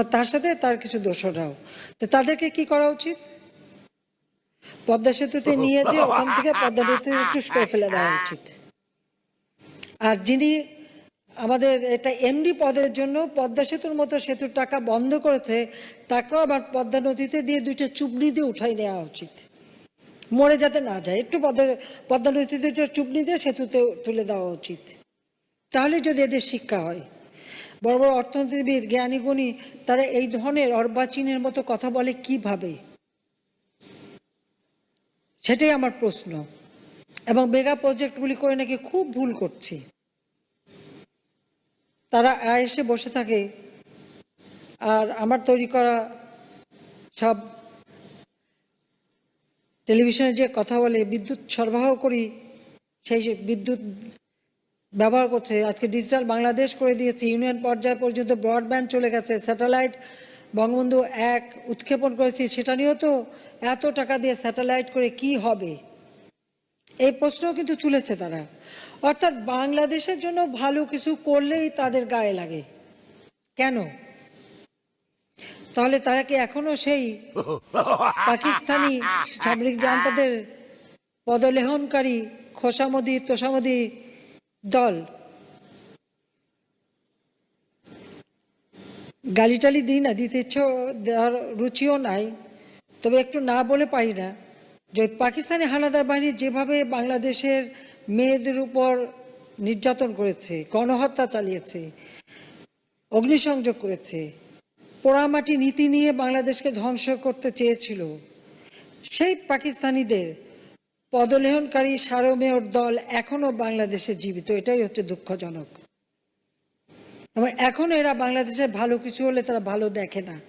আমার তার সাথে তার কিছু দোষরাও তো তাদেরকে কি করা উচিত? পদ্মা সেতুতে নিয়ে যে ওখান থেকে পদ্মা নদীতে টুস করে ফেলে দেওয়া উচিত। আর যিনি আমাদের এটা এমডি পদের জন্য পদ্মা সেতুর মতো সেতুর টাকা বন্ধ করেছে, তাকেও আবার পদ্মা নদীতে দিয়ে দুইটা চুবনি দিয়ে উঠাই নেওয়া উচিত। মরে যাতে না যায়, একটু পদ্মা পদ্মা নদীতে দুটো চুবনি দিয়ে সেতুতে তুলে দেওয়া উচিত। তাহলে যদি এদের শিক্ষা হয়। বড় বড় অর্থনীতিবিদ, জ্ঞানী, গুণী, তারা এই ধরনের অর্বাচীনের মতো কথা বলে কীভাবে? সেটাই আমার প্রশ্ন। এবং মেগা প্রজেক্টগুলি করে নাকি খুব ভুল করছে। তারা এসে বসে থাকে। আর আমার তৈরি করা সব টেলিভিশনে যে কথা বলে, বিদ্যুৎ সরবরাহ করি, সেই বিদ্যুৎ ব্যবহার করছে। আজকে ডিজিটাল বাংলাদেশ করে দিয়েছে। ইউনিয়ন পর্যায় পর্যন্ত ব্রডব্যান্ড চলে গেছে। স্যাটেলাইট বঙ্গবন্ধু এক উৎক্ষেপণ করেছি। সেটা নিয়েও তো এত টাকা দিয়ে স্যাটেলাইট করে কি হবে? এই প্রশ্নও কিন্তু তুলেছে তারা। অর্থাৎ বাংলাদেশের জন্য ভালো কিছু করলেই তাদের গায়ে লাগে। কেন? তাহলে তারা কি এখনও সেই পাকিস্তানি সামরিক জান্তাদের পদলেহনকারী খোসামদি, তোষামদি দল। গালি টালি দিই না, দিতে ইচ্ছে দেওয়ার রুচিও নাই। তবে একটু না বলে পারি না। যে পাকিস্তানি হানাদার বাহিনী যেভাবে বাংলাদেশের মেয়েদের উপর নির্যাতন করেছে, গণহত্যা চালিয়েছে, অগ্নিসংযোগ করেছে, পোড়ামাটি নীতি নিয়ে বাংলাদেশকে ধ্বংস করতে চেয়েছিল, সেই পাকিস্তানিদের পদলেহনকারী সারমেয়র দল এখনও বাংলাদেশে জীবিত। এটাই হচ্ছে দুঃখজনক। এবং এখন এরা বাংলাদেশের ভালো কিছু হলে তারা ভালো দেখে না।